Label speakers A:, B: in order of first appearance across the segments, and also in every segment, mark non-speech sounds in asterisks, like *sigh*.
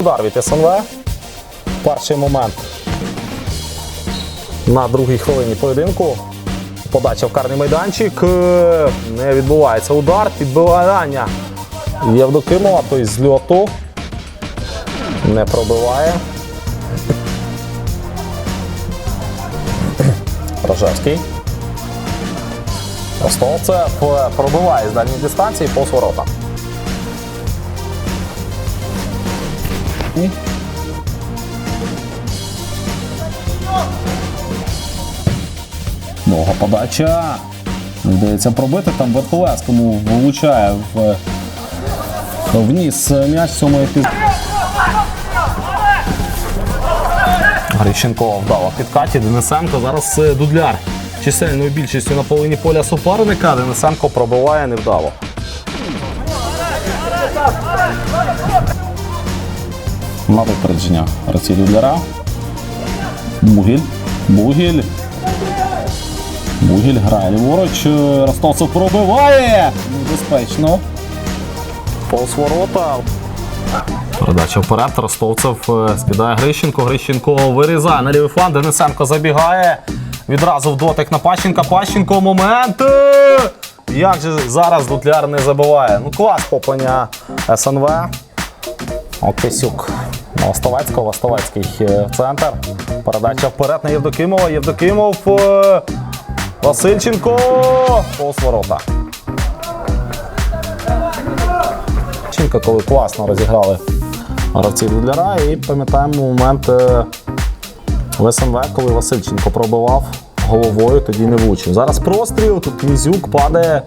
A: удар від СНВ. Перший момент на другій хвилині поєдинку. Подача в карний майданчик. Е, Не відбувається удар. Підбивання Євдокимова, той з льоту. Не пробиває. Рожевський. Ростовцев пробиває з дальньої дистанції по воротам. Довга подача. Вдається пробити. Там Верховецькому влучає в вніс м'яч в цьому епізоді. Грищенко вдало в підкаті. Денисенко. Зараз Дудляр чисельною більшістю на половині поля суперника. Денисенко пробиває невдало. На випередження Дудляра. Бугіль. Бугіль. Бугіль грає ліворуч. Ростовцев пробиває. Небезпечно. Повз ворота. Передача вперед. Ростовцев е, скидає Грищенко. Грищенко вирізає на лівий фланг. Денисенко забігає. Відразу в дотик на Пащенка. Пащенко момент. Як же зараз Дутляр не забиває? Ну клас попання СНВ. Окесюк. На Остовецького. Остовецький е, центр. Передача вперед на Євдокимова. Євдокимов. е, Васильченко. Повз. Чинка, коли класно розіграли гравці Дудляра. І пам'ятаємо момент е, в СНВ, коли Васильченко пробивав головою, тоді не влучив. Зараз простріл, тут Князюк падає.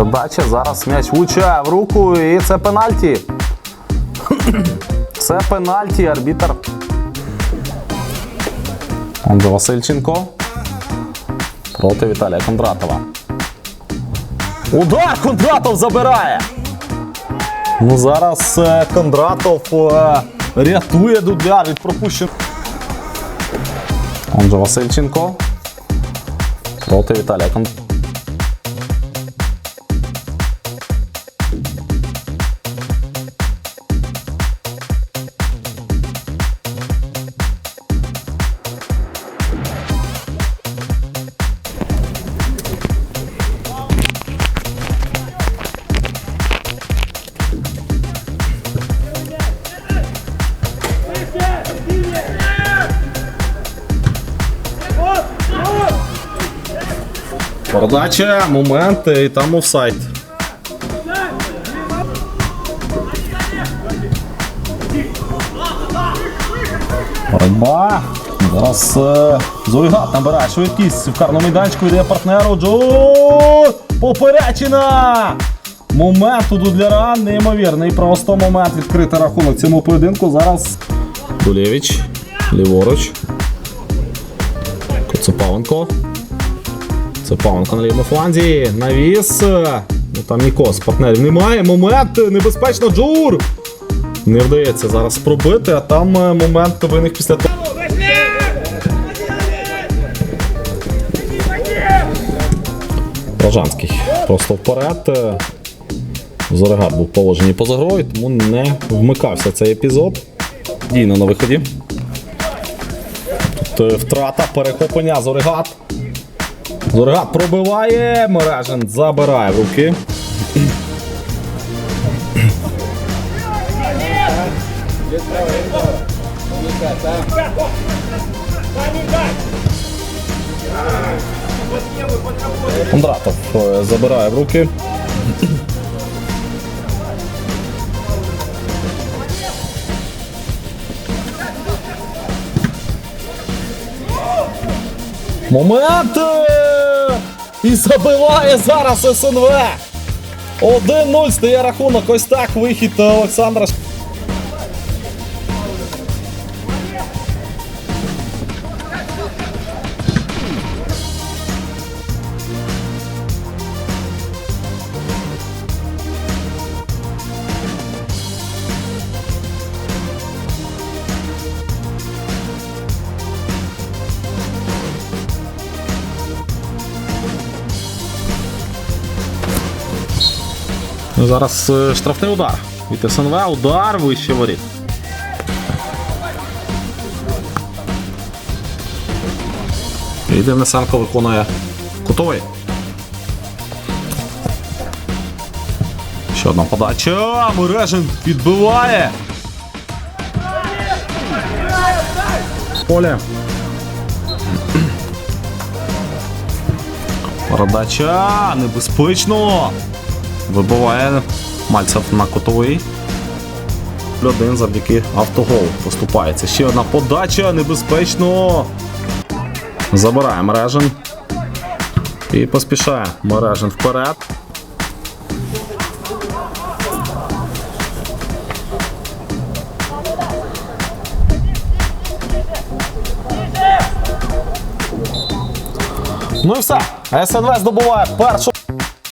A: Передача, зараз м'яч влучає в руку і це пенальті. *coughs* Це пенальті, арбітр. Отже, Васильченко проти Віталія Кондратова. Удар Кондратов забирає. Ну зараз е, Кондратов е, рятує Дудляр від пропущеного. Отже, Васильченко проти Віталія Кондратова. Передача, момент і там офсайд. Боротьба. Зараз е, Зойгат набирає швидкість в карному майданчику йде партнеру. Джо! Поперечина! Момент у Дудляра неймовірний. Просто момент відкрити рахунок цьому поєдинку. Зараз Дулєвич. Ліворуч. Коцепавенко. Це Павенко на лівому фланзі. Навіс. Ну там нікого з партнерів немає. Момент. Небезпечно. Джур. Не вдається зараз пробити, а там е, момент виник після того. Рожанський. Просто вперед. Зорегат був положений поза грою, тому не вмикався цей епізод. Дійно на виході. Тут е, втрата перехоплення Зорегат. Зоргат пробиває, Мережин забирає в руки. Кондратов е, забирає в руки. Момент! І забиває зараз СНВ. 1-0 стає рахунок. Ось так вихід Олександра. Зараз е, штрафний удар. Від СНВ удар вище воріт. І Денисенко виконує кутовий. Ще одна подача. Мережин відбиває. Поле. Передача небезпечно. Вибиває Мальцев на котовий. Один завдяки автогол поступається. Ще одна подача небезпечно. Забирає мережин. І поспішає мережин вперед. Ну і все. СНВ здобуває першу.